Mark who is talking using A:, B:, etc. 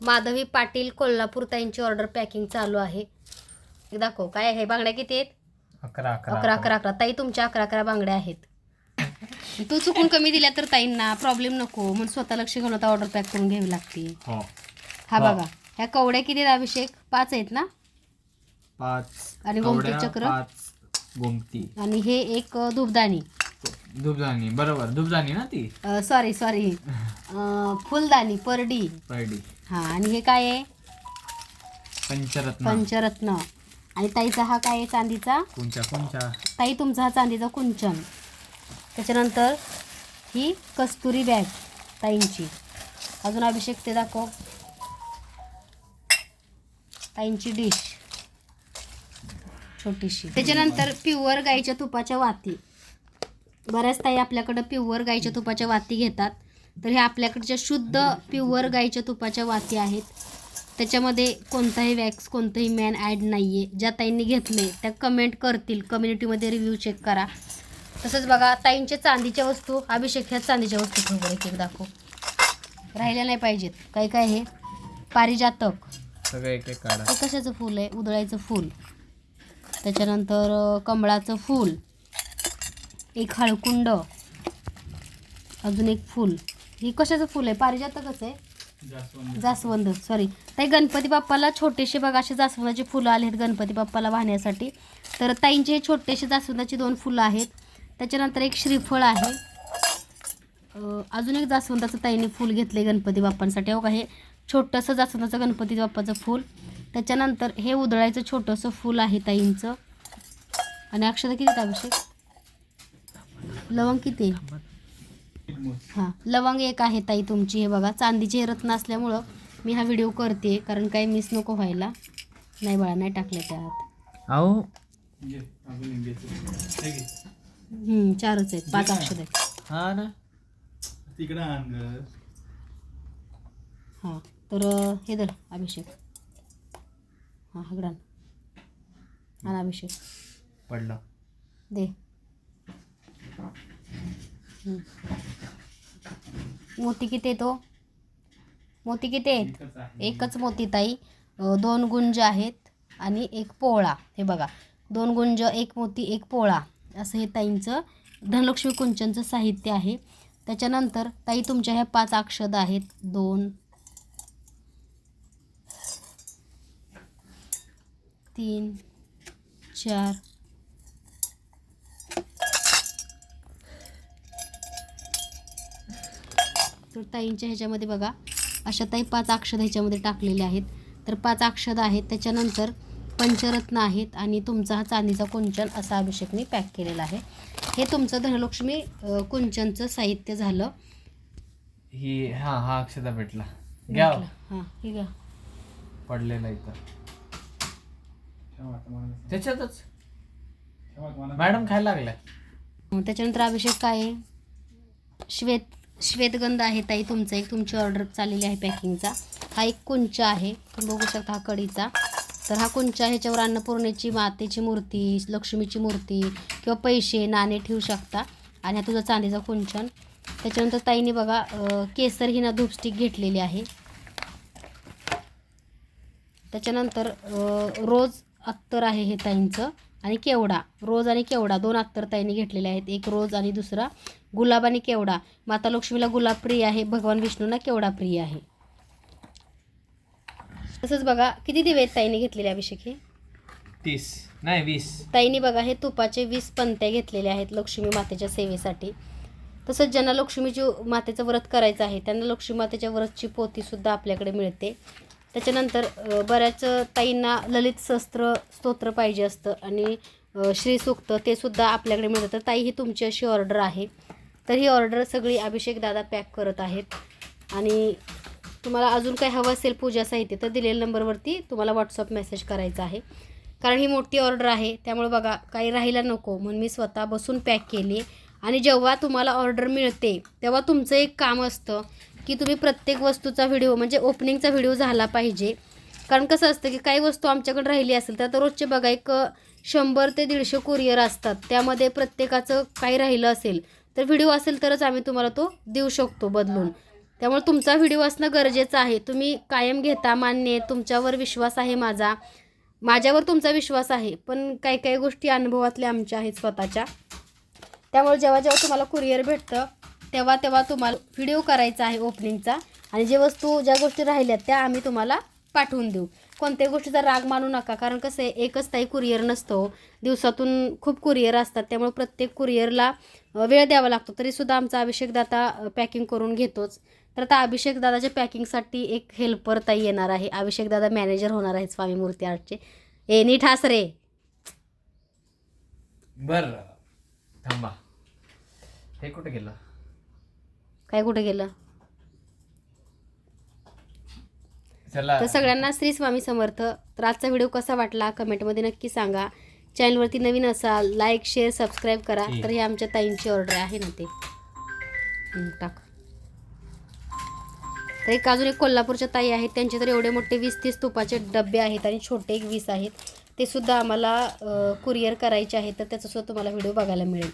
A: माधवी पाटील कोल्हापूर ताईंची order packing चालू आहे. दाखव काय आहे? बांगड्या किती आहेत?
B: अकरा अकरा
A: अकरा अकरा. अकरा ताई तुमच्या अकरा अकरा बांगड्या आहेत. तू चुकून कमी दिल्या तर ताईंना प्रॉब्लेम नको. म्हणून स्वतः लक्ष घेऊन आता ऑर्डर पॅक करून घ्यावी लागते.
B: हो.
A: हा. बघा ह्या कवड्या किती आहेत अभिषेक? पाच आहेत ना?
B: पाच
A: आणि गोमती
B: कवड्या,
A: चक्र?
B: पाच गोमती.
A: आणि हे एक अ, धूपदाणी
B: धुपजानी बरोबर. धुपजानी ना ती?
A: सॉरी सॉरी फुलदाणी परडी.
B: पैडी
A: हा आणि हे काय आहे?
B: पंचरत्न.
A: पंचरत्न. आणि ताईचा हा काय आहे चांदीचा?
B: कोणच्या कोणच्या?
A: ताई तुमचा हा चांदीचा कुंचन. त्याच्यानंतर ही कस्तुरी बॅग ताईंची. अजून अभिषेक ते दाखव. ताईंची डिश. छोटीशी. त्याच्यानंतर प्युअर गाईच्या तुपाच्या वाती. बऱ्याच ताई आपल्याकडं प्युअर गाईच्या तुपाच्या वाती घेतात. तर ह्या आपल्याकडच्या शुद्ध प्युअर गाईच्या तुपाच्या वाती आहेत. त्याच्यामध्ये कोणताही वॅक्स कोणतंही मॅन ॲड नाही आहे ज्या ताईंनी घेतले त्या कमेंट करतील. कम्युनिटीमध्ये रिव्ह्यू चेक करा. तसंच बघा ताईंच्या चांदीच्या वस्तू अभिषेक ह्या चांदीच्या वस्तू ठेवू एक एक दाखव राहिल्या नाही पाहिजेत. काय काय हे? पारिजातक.
B: सगळं एक एक काढा.
A: हे कशाचं फूल आहे? उधळायचं फूल. त्याच्यानंतर कमळाचं फूल. एक हळकुंड अजून एक फूल. ही कशाचं फूल आहे? पारिजातकच आहे? जास्वंद. सॉरी ताई गणपती बाप्पाला छोटेसे बघा असे जास्वंदाचे फुलं आले आहेत गणपती बाप्पाला वाहण्यासाठी. तर ताईंचे हे छोटेसे जास्वंदाची दोन फुलं आहेत. त्याच्यानंतर एक श्रीफळ आहे. अजून एक जास्वंदाचं ताईने फूल घेतले गणपती बाप्पांसाठी. हो का हे छोटंसं जास्वंदाचं गणपती बाप्पाचं फूल. त्याच्यानंतर हे उधळायचं छोटंसं फूल आहे ताईंचं. आणि अक्षता किती अभिषेक? लवंग किती? आहे हां लवंग एक आहे ताई तुमची. हे बघा चांदीचे रत्न असल्यामुळं मी हा व्हिडिओ करते कारण काही मिस नको व्हायला. नाही बाळा नाही टाकले त्यात.
B: अहो
A: हम्म, चारच आहेत. पाच अक्षर आहेत.
B: हा ना.
C: तिकडं
A: हां तर हे धर अभिषेक. हां हगडान. आण अभिषेक.
B: पडलं.
A: दे. मोती किती तो? मोती किती आहेत? एकच मोती ताई. दोन गुंज आहेत आणि एक पोळा. हे बघा. दोन गुंज एक मोती एक पोळा. असं हे ताईंचं धनलक्ष्मी कुंचनचं साहित्य आहे. त्याच्यानंतर ताई तुमच्या ह्या पाच अक्षद आहेत. दोन तीन चार तर ताईंच्या ह्याच्यामध्ये बघा अशा ताई पाच अक्षद ह्याच्यामध्ये टाकलेले आहेत. तर पाच अक्षद आहेत त्याच्यानंतर पंचरत्न आहेत आणि तुमचा हा चांदीचा कुंचन असा अभिषेकने पॅक केलेला आहे. हे तुमचं धनलक्ष्मी कुंचनचं साहित्य झालं.
B: ही हा हा अक्षता भेटला. घ्या. हो.
A: हां हे घ्या.
B: पडलेला इथं. त्याच्यातच. मॅडम खायला लागल्या.
A: त्याच्यानंतर अभिषेक काय आहे? श्वेत श्वेतगंध आहे ताई तुमचा एक. तुमची ऑर्डर चाललेली आहे पॅकिंगचा हा एक कुंच आहे? तुम्ही बघू शकता हा कडीचा. तर हा कुंच ह्याच्यावर अन्नपूर्णेची मातेची मूर्ती लक्ष्मीची मूर्ती किंवा पैसे नाणे ठेवू शकता. आणि हा तुझा चांदीचा कुंचन. त्याच्यानंतर ताईने बघा केसर ही ना धूपस्टिक घेतलेली आहे. त्याच्यानंतर रोज अत्तर आहे हे ताईंचं. आणि केवडा. रोज आणि केवडा. दोन अत्तर ताईंनी घेतलेले आहेत. एक रोज आणि दुसरा गुलाब आणि केवडा माता लक्ष्मीला गुलाब प्रिय आहे भगवान विष्णूंना केवडा प्रिय आहे? तसंच बघा किती दिवे आहेत ताईने घेतलेले अभिषेक हे?
B: तीस. नाही वीस.
A: ताईने बघा हे तुपाचे वीस पंत्या घेतलेल्या आहेत लक्ष्मी मातेच्या सेवेसाठी. तसंच ज्यांना लक्ष्मीची मातेचं व्रत करायचं आहे त्यांना लक्ष्मी मातेच्या व्रतची पोथीसुद्धा आपल्याकडे मिळते. त्याच्यानंतर बऱ्याच ताईंना ललित शस्त्र स्तोत्र पाहिजे असतं आणि श्रीसूक्त ते सुद्धा आपल्याकडे मिळतं. तर ताई ही तुमची अशी ऑर्डर आहे. तर ही ऑर्डर सगळी अभिषेक दादा पॅक करत आहेत. आणि तुम्हाला अजून काय हवं असेल पूजा साहित्य तर दिलेल्या नंबरवरती तुम्हाला व्हॉट्सअप मेसेज करायचा आहे. कारण ही मोठी ऑर्डर आहे त्यामुळे बघा काही राहायला नको. म्हणून मी स्वतः बसून पॅक केली. आणि जेव्हा तुम्हाला ऑर्डर मिळते तेव्हा तुमचं एक काम असतं की तुम्ही प्रत्येक वस्तूचा व्हिडिओ म्हणजे ओपनिंगचा व्हिडिओ झाला पाहिजे. कारण कसं असतं की काही वस्तू आमच्याकडे राहिली असेल तर रोजचे बघा एक शंभर ते दीडशे कुरिअर असतात. त्यामध्ये प्रत्येकाचं काही राहिलं असेल तर व्हिडिओ असेल तरच आम्ही तुम्हाला तो देऊ शकतो बदलून. त्यामुळे तुमचा व्हिडिओ असणं गरजेचं आहे. तुम्ही कायम घेता मान्य आहे, तुमच्यावर विश्वास आहे माझा. माझ्यावर तुमचा विश्वास आहे. पण काही काही गोष्टी अनुभवातल्या आमच्या आहेत स्वतःच्या. त्यामुळे जेव्हा जेव्हा तुम्हाला कुरिअर भेटतं तेव्हा तेव्हा तुम्हाला व्हिडिओ करायचा आहे ओपनिंगचा आणि जे वस्तू ज्या गोष्टी राहिल्यात त्या आम्ही तुम्हाला पाठवून देऊ. कोणत्याही गोष्टीचा राग मानू नका. कारण कसं आहे एकच ताई कुरिअर नसतो. दिवसातून खूप कुरिअर असतात. त्यामुळे प्रत्येक कुरिअरला वेळ द्यावा लागतो. तरीसुद्धा आमचा अभिषेक दादा पॅकिंग करून घेतोच. तर आता अभिषेक दादाच्या पॅकिंगसाठी एक हेल्पर ताई येणार आहे. अभिषेक दादा मॅनेजर होणार आहेत स्वामी मूर्ती आर्टचे ए नीट हास रे.
B: बर. थांबा. हे कुठे गेलं?
A: काय कुठे गेलं?
B: चला.
A: तर सगळ्यांना श्री स्वामी समर्थ. तर आजचा व्हिडिओ कसा वाटला कमेंटमध्ये नक्की सांगा. चॅनलवरती नवीन असाल लाईक शेअर सबस्क्राईब करा. तर हे आमच्या ताईंची ऑर्डर आहे ना ते. टाक. तर एक अजून एक कोल्हापूरच्या ताई आहेत. त्यांचे तर एवढे मोठे वीस तीस तुपाचे डबे आहेत आणि छोटे एक वीस आहेत. ते सुद्धा आम्हाला कुरिअर करायचे आहेत. तर त्याचा सुद्धा तुम्हाला व्हिडिओ बघायला मिळेल.